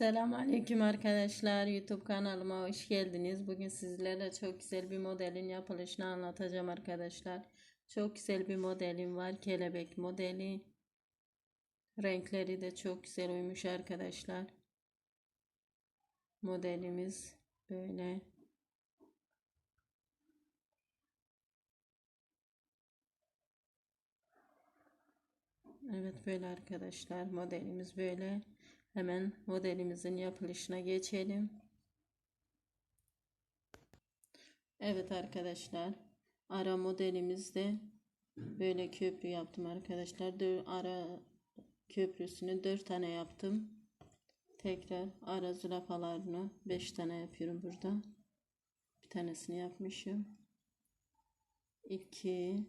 Selamünaleyküm arkadaşlar. YouTube kanalıma hoş geldiniz. Bugün sizlerle çok güzel bir modelin yapılışını anlatacağım arkadaşlar. Çok güzel bir modelim var. Kelebek modeli. Renkleri de çok güzel uymuş arkadaşlar. Modelimiz böyle. Evet böyle arkadaşlar. Modelimiz böyle. Hemen modelimizin yapılışına geçelim. Evet arkadaşlar. Ara modelimizde böyle köprü yaptım arkadaşlar. Ara köprüsünü 4 tane yaptım. Tekrar ara zürafalarını 5 tane yapıyorum burada. Bir tanesini yapmışım. 2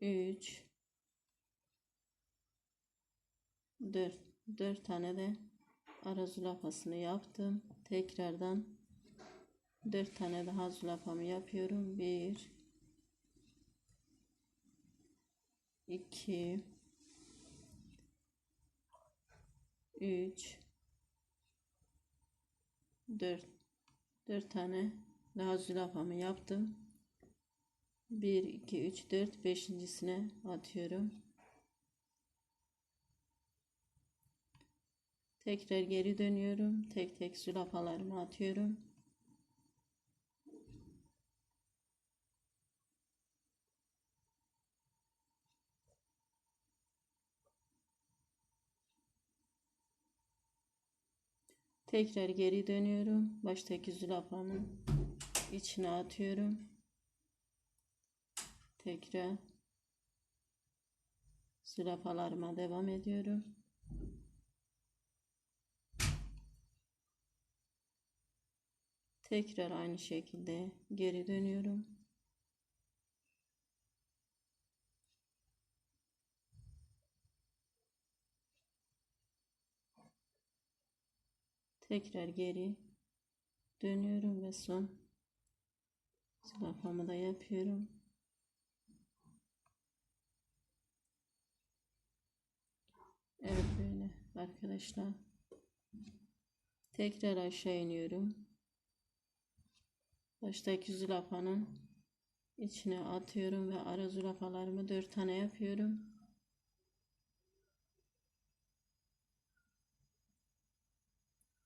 3 4 4 tane de ara zulafasını yaptım. Tekrardan 4 tane daha zulafamı yapıyorum. 1 2 3 4 4 tane daha zulafamı yaptım. 1 2 3 4 beşincisine atıyorum. Tekrar geri dönüyorum. Tek tek zürafalarımı atıyorum. Tekrar geri dönüyorum. Baştaki zürafamın içine atıyorum. Tekrar zürafalarıma devam ediyorum. Tekrar aynı şekilde geri dönüyorum. Tekrar geri dönüyorum ve son zürafamı da yapıyorum. Evet böyle arkadaşlar. Tekrar aşağı iniyorum. Baştaki zürafanın içine atıyorum ve ara zürafalarımı 4 tane yapıyorum.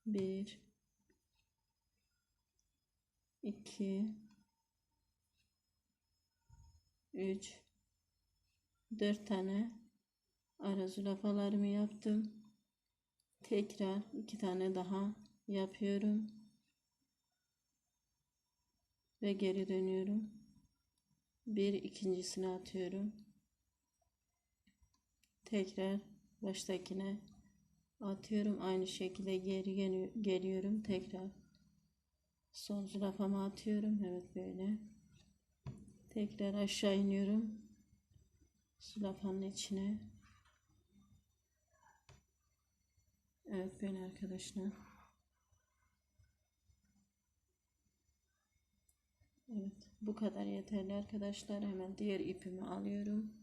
Bir, iki, üç, dört tane ara zürafalarımı yaptım. Tekrar iki tane daha yapıyorum ve geri dönüyorum. Bir ikincisini atıyorum. Tekrar baştakine atıyorum. Aynı şekilde geri gel geliyorum. Tekrar son zürafama atıyorum. Evet böyle. Tekrar aşağı iniyorum. Zürafanın içine. Evet böyle arkadaşlar. Evet, bu kadar yeterli arkadaşlar. Hemen diğer ipimi alıyorum.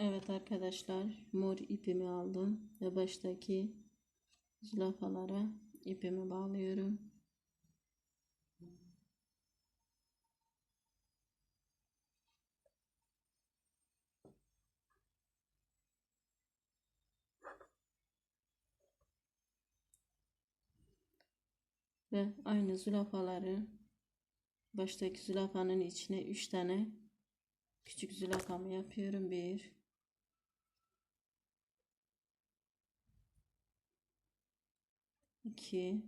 Evet arkadaşlar mor ipimi aldım ve baştaki zülafalara ipimi bağlıyorum. Ve aynı zülafaları baştaki zülafanın içine 3 tane küçük zülafamı yapıyorum. 1 2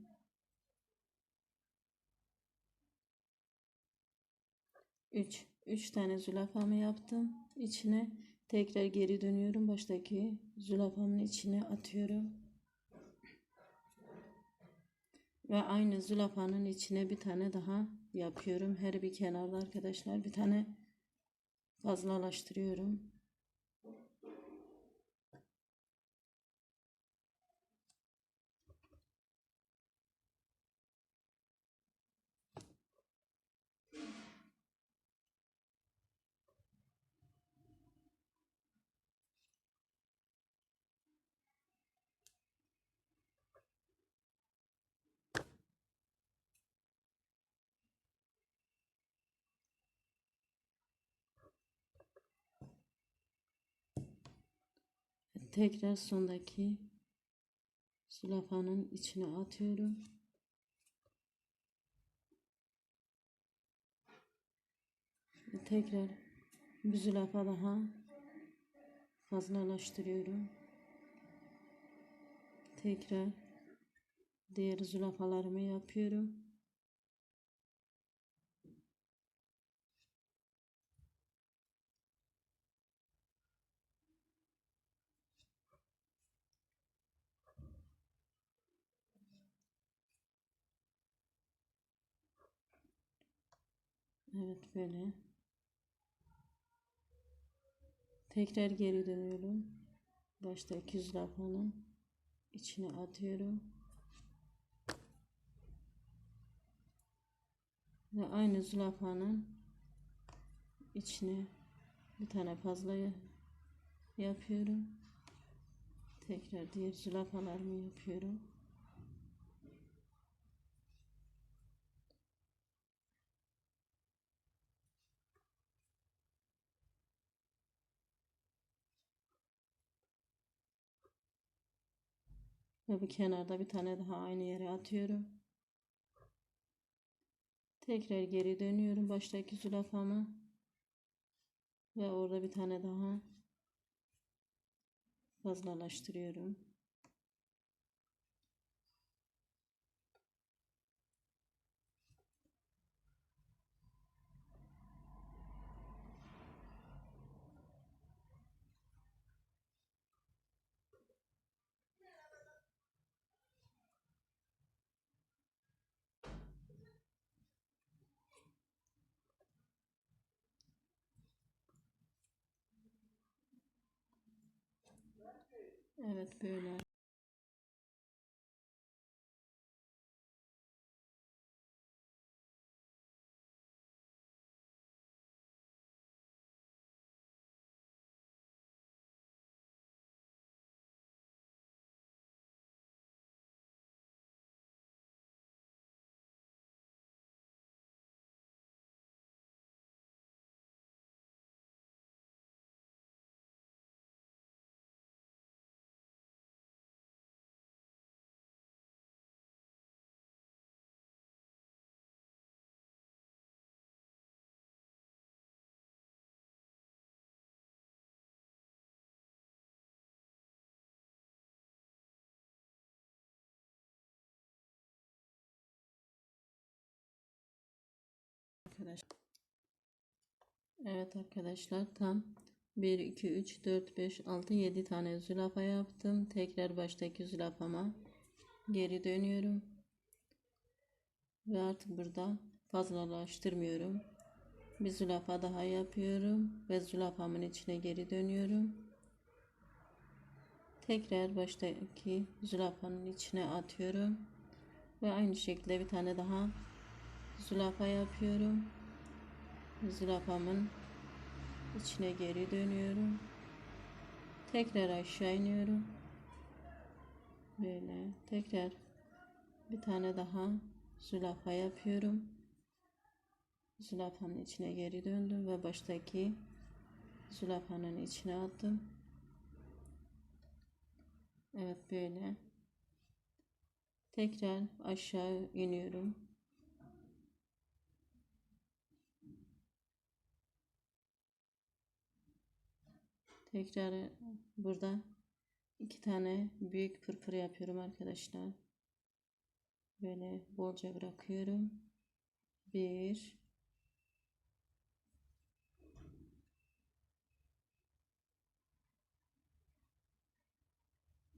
3 3 tane zülafamı yaptım. İçine tekrar geri dönüyorum. Baştaki zülafamın içine atıyorum. Ve aynı zülafanın içine bir tane daha yapıyorum. Her bir kenarda arkadaşlar bir tane fazlalaştırıyorum. Tekrar sondaki zülafanın içine atıyorum. Ve Tekrar bir zülafa daha fazlalaştırıyorum. Tekrar diğer zülafalarımı yapıyorum. Evet böyle. Tekrar geri dönüyorum. Baştaki zürafanın içine atıyorum. Ve aynı zürafanın içine bir tane fazla ya- yapıyorum. Tekrar diğer zürafalarımı yapıyorum. Ve bu kenarda bir tane daha aynı yere atıyorum. Tekrar geri dönüyorum baştaki zülafama. Ve orada bir tane daha fazlalaştırıyorum. Evet böyle. Arkadaşlar. Evet arkadaşlar tam 1 2 3 4 5 6 7 tane zülafa yaptım. Tekrar baştaki zülafama geri dönüyorum. Ve artık burada fazlalaştırmıyorum. Bir zülafa daha yapıyorum ve zülafamın içine geri dönüyorum. Tekrar baştaki zülafanın içine atıyorum. Ve aynı şekilde bir tane daha zülafa yapıyorum. Zürafamın içine geri dönüyorum. Tekrar aşağı iniyorum. Böyle tekrar bir tane daha zülafa yapıyorum. Zülafanın içine geri döndüm ve baştaki zülafanın içine attım. Evet böyle. Tekrar aşağı iniyorum. Tekrar burada iki tane büyük pırpır yapıyorum arkadaşlar. Böyle bolca bırakıyorum. Bir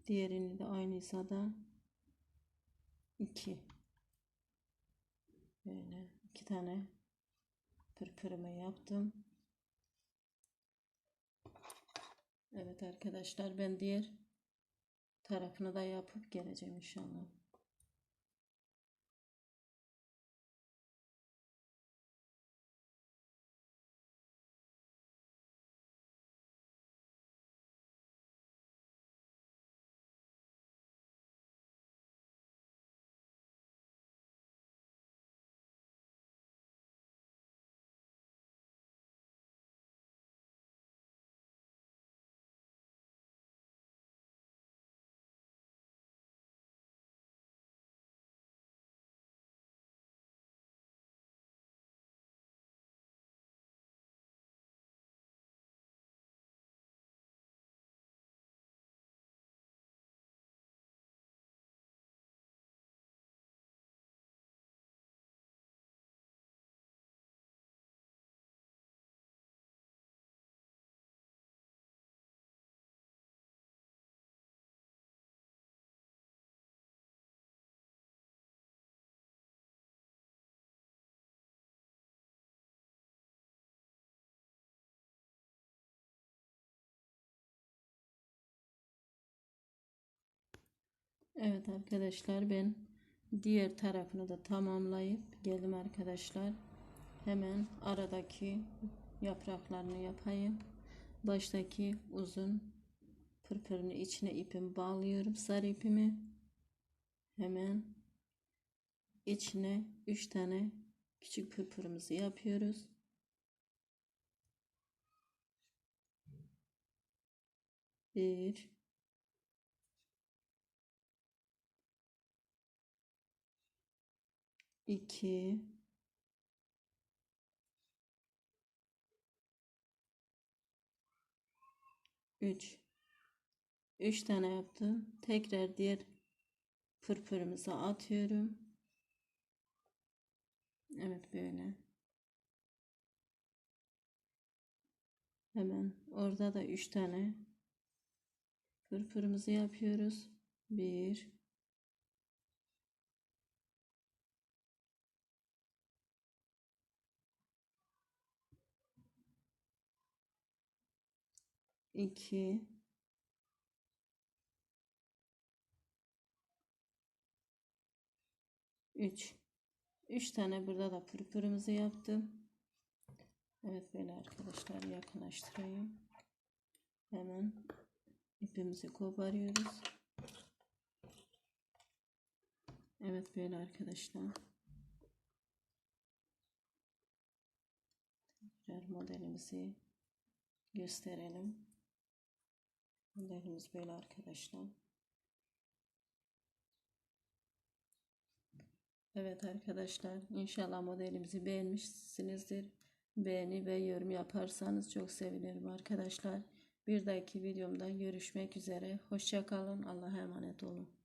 Diğerini de aynı hizada 2 böyle iki tane pırpırımı yaptım. Evet arkadaşlar ben diğer tarafını da yapıp geleceğim inşallah. Evet arkadaşlar ben diğer tarafını da tamamlayıp geldim arkadaşlar. Hemen aradaki yapraklarını yapayım. Baştaki uzun pırpırını içine ipimi bağlıyorum. Sarı ipimi hemen içine 3 tane küçük pırpırımızı yapıyoruz. Bir, 2 3 3 tane yaptım. Tekrar diğer pırpırımıza atıyorum. Evet böyle. Hemen orada da 3 tane pırpırımızı yapıyoruz. 1 2 3 3 tane burada da pırpırımızı yaptım. Evet böyle arkadaşlar yakınlaştırayım. Hemen ipimizi koparıyoruz. Evet böyle arkadaşlar. Tekrar modelimizi gösterelim. Modelimiz böyle arkadaşlar. Evet arkadaşlar inşallah modelimizi beğenmişsinizdir. Beğeni ve yorum yaparsanız çok sevinirim arkadaşlar. Bir dahaki videomda görüşmek üzere. Hoşçakalın. Allah'a emanet olun.